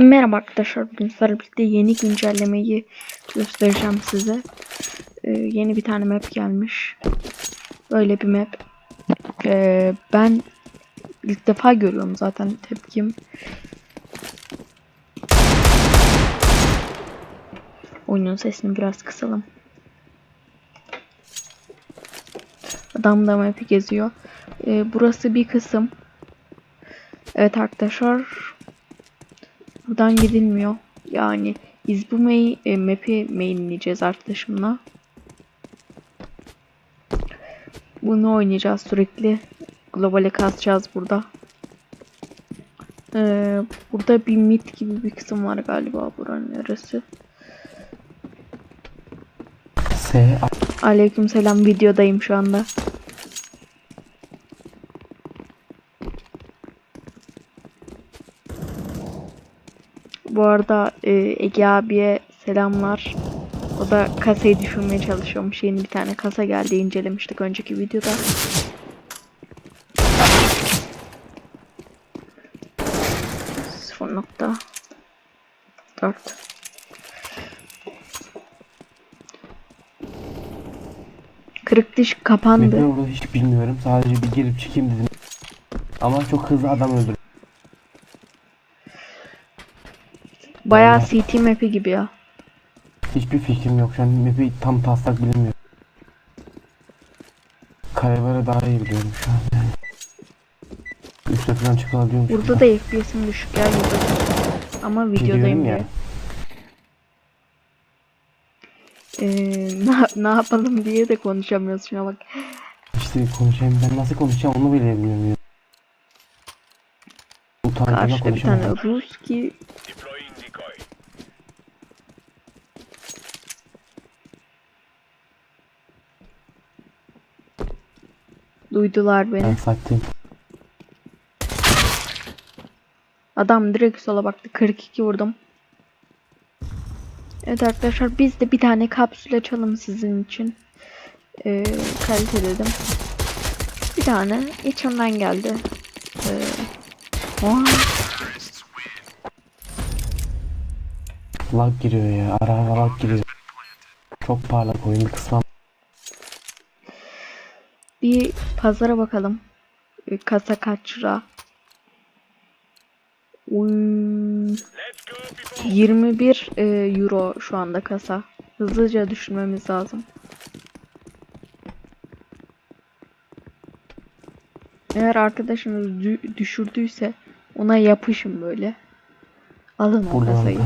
Merhaba arkadaşlar. Bugün sizlerle birlikte yeni güncellemeyi göstereceğim size. Ee, yeni bir tane map gelmiş. Böyle bir map. Ee, ben ilk defa görüyorum zaten tepkim. Oyunun sesini biraz kısalım. Adam da map'i geziyor. Ee, burası bir kısım. Evet arkadaşlar Buradan gidilmiyor. Yani biz bu main, e, map'i mainleyeceğiz arkadaşımla. Bunu oynayacağız sürekli. Globale kasacağız burada. Ee, burada bir mid gibi bir kısım var galiba buranın neresi. S Aleykümselam videodayım şu anda. Bu arada e, Ege abiye selamlar. O da kasayı düşürmeye çalışıyormuş. Yeni bir tane kasa geldi incelemiştik önceki videoda. Sıfır nokta dört. Kırık diş kapandı. Map'i orada hiç bilmiyorum. Sadece bir girip çıkayım dedim. Ama çok hızlı adam öldürdüm. Bayağı Yani- CT map'i gibi ya. Hiçbir fikrim yok. Şu an map'i tam taslak bilmiyorum. Karalara daha iyi biliyorum şu an yani. Üste falan çıkabiliyormuş. Burada da FPS'im düşük ya. Ama videodayım Biliyorum diye. ya. Ee, ne, ne yapalım diye de konuşamıyoruz şuna bak. İşte konuşayım. Ben nasıl konuşacağım onu bile bilmiyorum. ya. Karşıda bir tane konuşamadım. Duydular beni. Ben sattım. Adam direkt sola baktı. 42 vurdum. Evet arkadaşlar biz de bir tane kapsül açalım sizin için. Ee, kalite dedim. Bir tane içimden geldi. Ee, Lag giriyor ya. Ara ara lag giriyor. Çok parlak oyun kısmı. Bir pazara bakalım. Kasa kaç lira? Uy, 21 e, euro şu anda kasa. Hızlıca düşünmemiz lazım. Eğer arkadaşınız dü- düşürdüyse ona yapışın böyle. Alın o Buradan kasayı.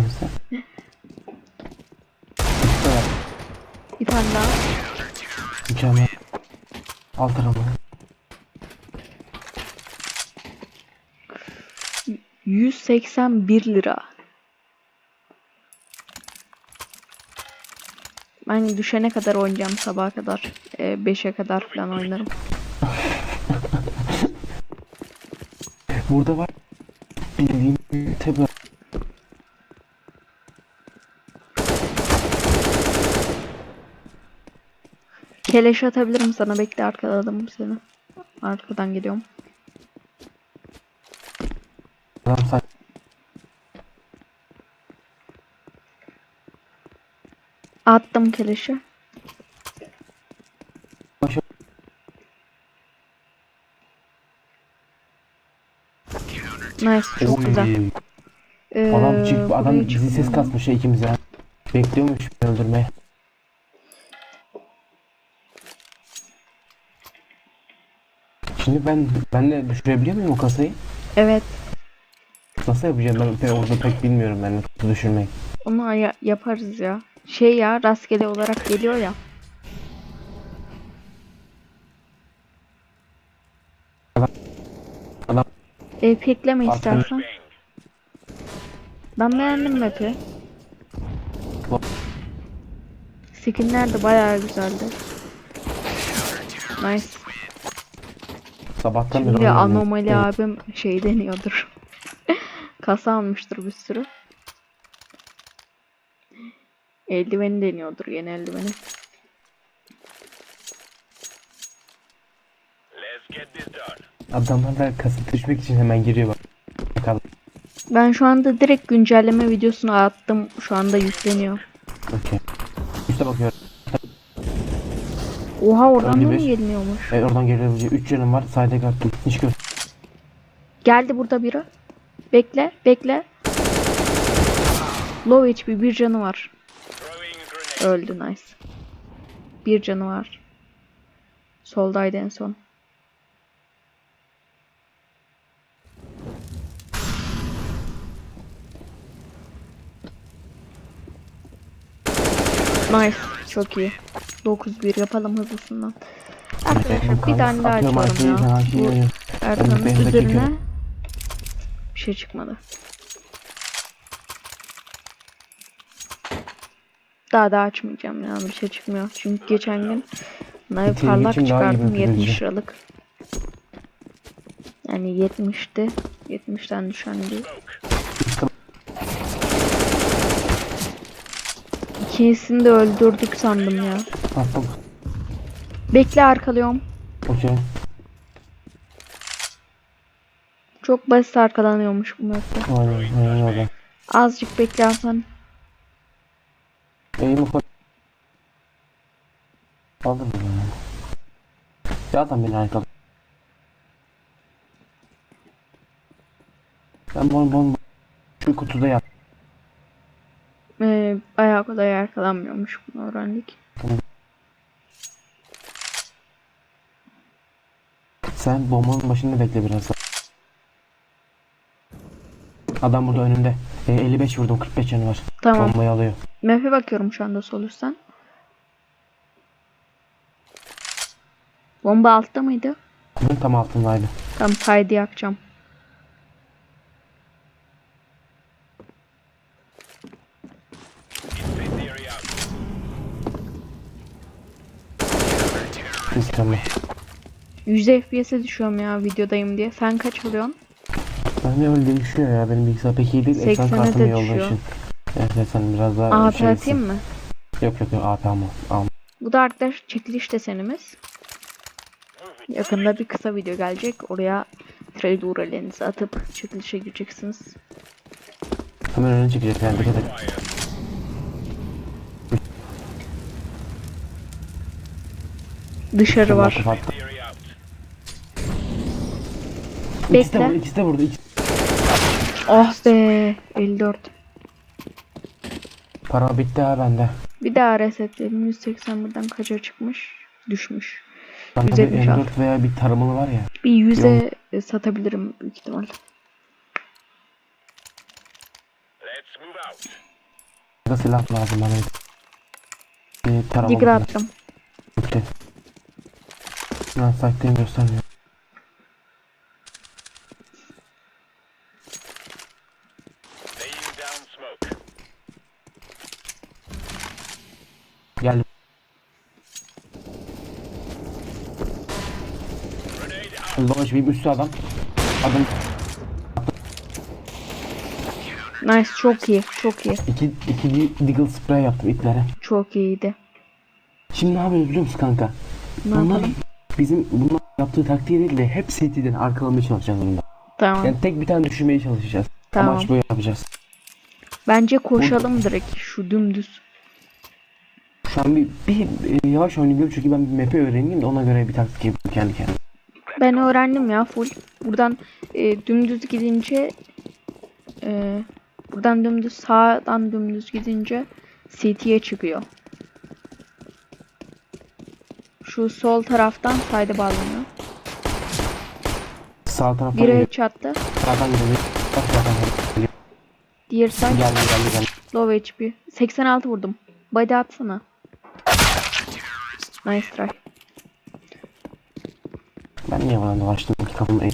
Bir tane daha. Mükemmel. Alt tarafı. 181 lira. Ben düşene kadar oynayacağım sabaha kadar. 5'e kadar falan oynarım. Burada var. Bildiğin tabi. Keleş atabilirim sana. Bekle arkaladım seni. Arkadan geliyorum. Adam saç. Attım keleşi. Nice çok Oy. güzel. Ee, Adam, çık, adam bizi ses kasmış ya ikimize. Bekliyormuş öldürmeye. Şimdi ben ben de düşürebiliyor muyum o kasayı? Evet. Nasıl yapacağım ben pek orada pek bilmiyorum ben de düşürmeyi. Onu aya- yaparız ya. Şey ya rastgele olarak geliyor ya. Adam- E, pekleme istersen. Ben beğendim map'i. Skinler de bayağı güzeldi. Nice. Sabahtan beri Şimdi oynuyorum. anomali Evet. abim şey deniyordur. Kasa almıştır bir sürü. Eldiveni deniyordur yeni eldiveni. Let's get this done. Adamlar da kasıp düşmek için hemen giriyor bak. Bakalım. Ben şu anda direkt güncelleme videosunu attım. Şu anda yükleniyor. Okey. Üste bakıyorum. Oha oradan da mı Öyle bir- geliniyormuş? Evet oradan gelebilecek 3 canım var. Sayda kartım. Hiç gör. Geldi burada biri. Bekle, bekle. Low HP bir canı var. Öldü nice. Bir canı var. Soldaydı en son. Nice. Çok iyi. 9-1 yapalım hızlısından. Arkadaşlar bir tane daha açalım ya. Bu. Erkan'ın üzerine bir şey çıkmadı. Daha da açmayacağım ya bir şey çıkmıyor. Çünkü geçen gün Bitir, parlak çıkardım bir 70 bitirici. liralık. Yani 70'ti. 70'ten düşen değil. İkisini de öldürdük sandım ya. Attım. Bekle arkalıyorum. Okey. Çok basit arkalanıyormuş bu mapte. Aynen. Aynen öyle. Azıcık beklersen Eğimi koy. Aldım bunu. Ya adam beni arkaladı. Ben bunu bunu şu kutuda yap. Bayağı kolay arkalanmıyormuş bunu öğrendik. Sen bombanın başında bekle biraz. Adam burada önümde. E, 55 vurdum 45 canı var. Tamam. Bombayı alıyor. Map'e bakıyorum şu anda sol üstten. Bomba altta mıydı? Bunun tam altındaydı. Tam kaydı yakacağım. İstemem. 100 FPS'e düşüyorum ya videodayım diye. Sen kaç alıyorsun? Ben de öyle değişiyor ya. Benim bilgisayar pek iyi değil. Ekran 80'e kartım de iyi olduğu düşüyor. için. Evet evet sen biraz daha AP şeysin. atayım mı? Yok yok yok AP alma. Alma. Bu da arkadaş çekiliş desenimiz. Yakında bir kısa video gelecek. Oraya trade URL'lerinizi atıp çekilişe gireceksiniz. Hemen önüne çekecek yani dikkat et. Dışarı var. Kapattı. Bekle. İkisi de vurdu. İkisi de vurdu. İkisi... Oh be 54. Para bitti ha bende. Bir daha resetledim. 181'den kaça çıkmış? Düşmüş. Bende bir 176. M4 veya bir taramalı var ya. Bir yüze e, satabilirim büyük ihtimal. Let's move out. Silah lazım bana. Bir taramalı. Digger attım. Bitti. Ben site'deyim göstermiyor. Laying down smoke. Gel. Low HP'yim üstü adam. Adam Nice çok iyi çok iyi. iki, iki Deagle spray yaptım itlere. Çok iyiydi. Şimdi ne yapıyoruz biliyor musun kanka? Ne Bunlar yapalım? Bizim bunlar yaptığı taktiği değil de hep CT'den arkalamaya çalışacağız bunda. Tamam. Yani tek bir tane düşürmeye çalışacağız. Tamam. Amaç bu yapacağız. Bence koşalım direkt şu dümdüz. Şu an bir, bir e, yavaş oynayabilirim çünkü ben bir map'i öğreneyim de ona göre bir taktik yapayım kendi kendime. Ben öğrendim ya full. Buradan e, dümdüz gidince e, buradan dümdüz sağdan dümdüz gidince CT'ye çıkıyor. Şu sol taraftan sayda bağlanıyor. Sağ taraftan Biri geliyor. çattı. Sağdan geliyor. Sağdan geliyor. Diğer side Geldi geldi geldi. low HP. 86 vurdum. Body atsana. Nice try. Ben niye bana dolaştım ki kafamı eğ.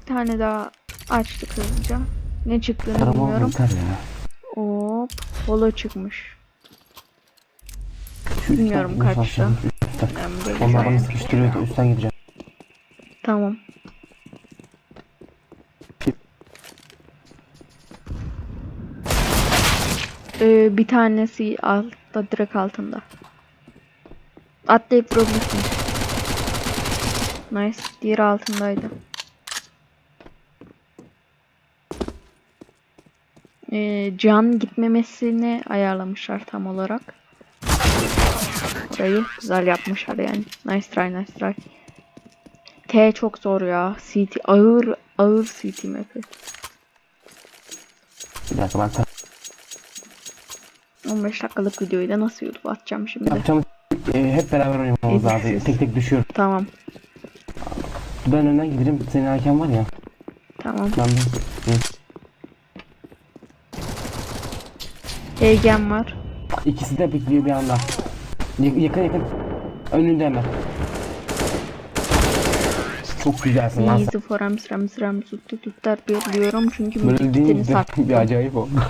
Bir tane daha açtık hızlıca. Ne çıktığını Tarama bilmiyorum. yeter ya. Hop. Holo çıkmış. Bilmiyorum üstten, değil Onlar bana an. sıkıştırıyordu. Üstten gideceğim. Tamam. Ee, bir tanesi altta direkt altında. Atlayıp vurabilirsin. Nice. Diğeri altındaydı. e, can gitmemesini ayarlamışlar tam olarak. Orayı güzel yapmışlar yani. Nice try, nice try. T çok zor ya. CT ağır ağır CT map'i. Bir dakika ben ta- 15 dakikalık videoyu da nasıl YouTube atacağım şimdi? yapacağımız e, hep beraber oynamamız lazım. Tek tek düşüyorum. Tamam. Ben önden giderim. Senin erken var ya. Tamam. Ben de. Heygen var. İkisi de bekliyor bir anda. Ya- yakın yakın. Önünde hemen. Çok güzelsin lan sen. Easy forum sıram sıram tuttu tuttar biliyorum çünkü Böyle müzik deyince sattım. bir acayip oldu.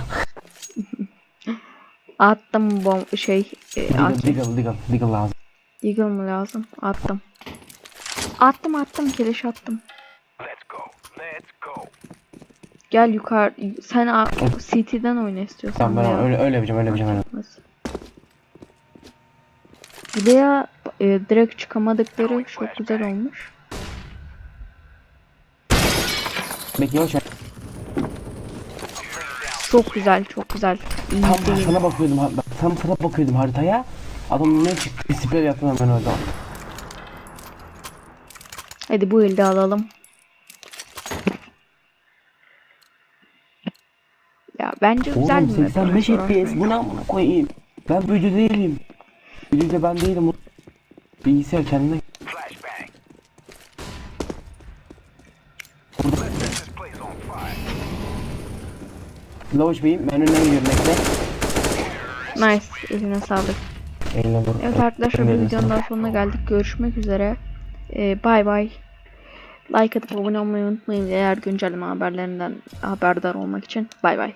Attım bom şey e, Diggle, attım. diggle, diggle, diggle lazım. Eagle mı lazım? Attım. Attım attım keleş attım. Let's go. Let's go. Gel yukarı sen a- CT'den oyna istiyorsan. Tamam ben veya- öyle, öyle yapacağım, öyle yapacağım. Öyle. Nasıl? Buraya e, direkt çıkamadıkları çok güzel olmuş. Çok güzel, çok güzel. İyi Tam ben değil. sana bakıyordum, ha- tam sana bakıyordum haritaya. Adam ne çıktı? Bir sprey yaptım hemen orada. Hadi bu elde alalım. Ya bence güzel Oğlum bir map 85 ya, FPS bu ne amına koyayım? Ben büyücü değilim. Büyücü ben değilim. Bilgisayar kendine. Lavuş Bey'im ben bekle. Nice. Eline sağlık. Eline vur. Evet arkadaşlar bu videonun daha sonuna geldik. Görüşmek üzere. Ee, bay bay. Like atıp abone olmayı unutmayın eğer güncelleme haberlerinden haberdar olmak için. Bay bay.